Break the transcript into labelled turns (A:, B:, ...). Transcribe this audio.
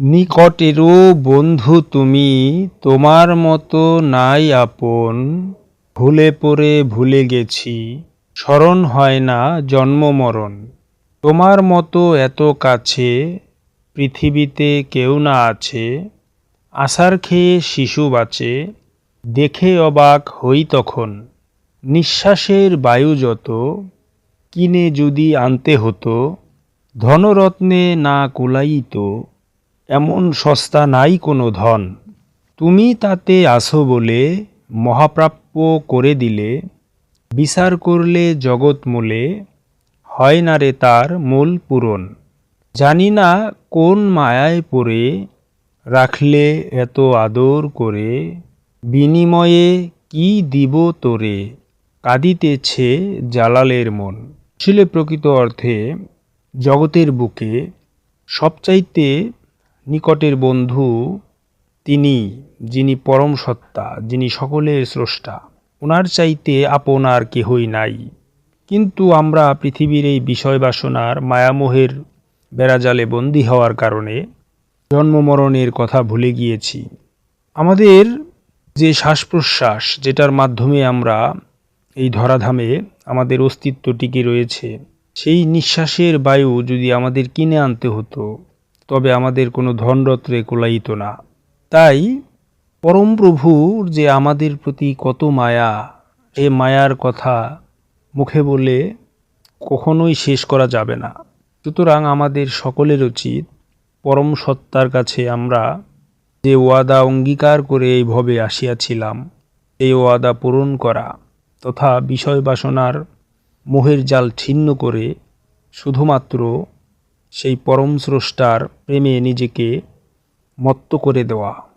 A: নিকটেরও বন্ধু তুমি, তোমার মতো নাই আপন। ভুলে পড়ে ভুলে গেছি, স্মরণ হয় না জন্ম মরণ। তোমার মতো এত কাছে, পৃথিবীতে কেউ না আছে। আষাঢ় খেয়ে শিশু বাঁচে, দেখে অবাক হই তখন। নিঃশ্বাসের বায়ু যত, কিনে যদি আনতে হতো, ধনরত্নে না কুলাইত। এমন সস্তা নাই কোনো ধন। তুমি তাতে আসো বলে মহাপ্রাপ্য করে দিলে, বিচার করলে জগৎ মূলে, হয় না রে তার মূল পূরণ। জানি না কোন মায়ায় পড়ে, রাখলে এত আদর করে, বিনিময়ে কি দিব তোরে, কাঁদিতেছে জালালের মন। ছিল প্রকৃত অর্থে জগতের বুকে সবচাইতে নিকটের বন্ধু তিনি, যিনি পরম সত্তা, যিনি সকলের স্রষ্টা ওনার চাইতে আপন আর কেহই নাই। কিন্তু আমরা পৃথিবীর এই বিষয় বাসনার মায়ামোহের বেড়াজালে বন্দী হওয়ার কারণে জন্ম মরণের কথা ভুলে গিয়েছি। আমাদের যে শ্বাস প্রশ্বাস যেটার মাধ্যমে আমরা এই ধরাধামে আমাদের অস্তিত্ব টিকে রয়েছে, সেই নিঃশ্বাসের বায়ু যদি আমাদের কিনে আনতে হতো তবে আমাদের কোনো ধনরত্রে কোলাইত না। তাই পরম প্রভুর যে আমাদের প্রতি কত মায়া, এ মায়ার কথা মুখে বলে কখনোই শেষ করা যাবে না। সুতরাং আমাদের সকলের উচিত পরম সত্তার কাছে আমরা যে ওয়াদা অঙ্গীকার করে এই ভবে আসিয়াছিলাম, এই ওয়াদা পূরণ করা তথা বিষয় বাসনার মোহের জাল ছিন্ন করে শুধুমাত্র সেই পরম স্রষ্টার প্রেমে নিজেকে মত্ত করে দেওয়া।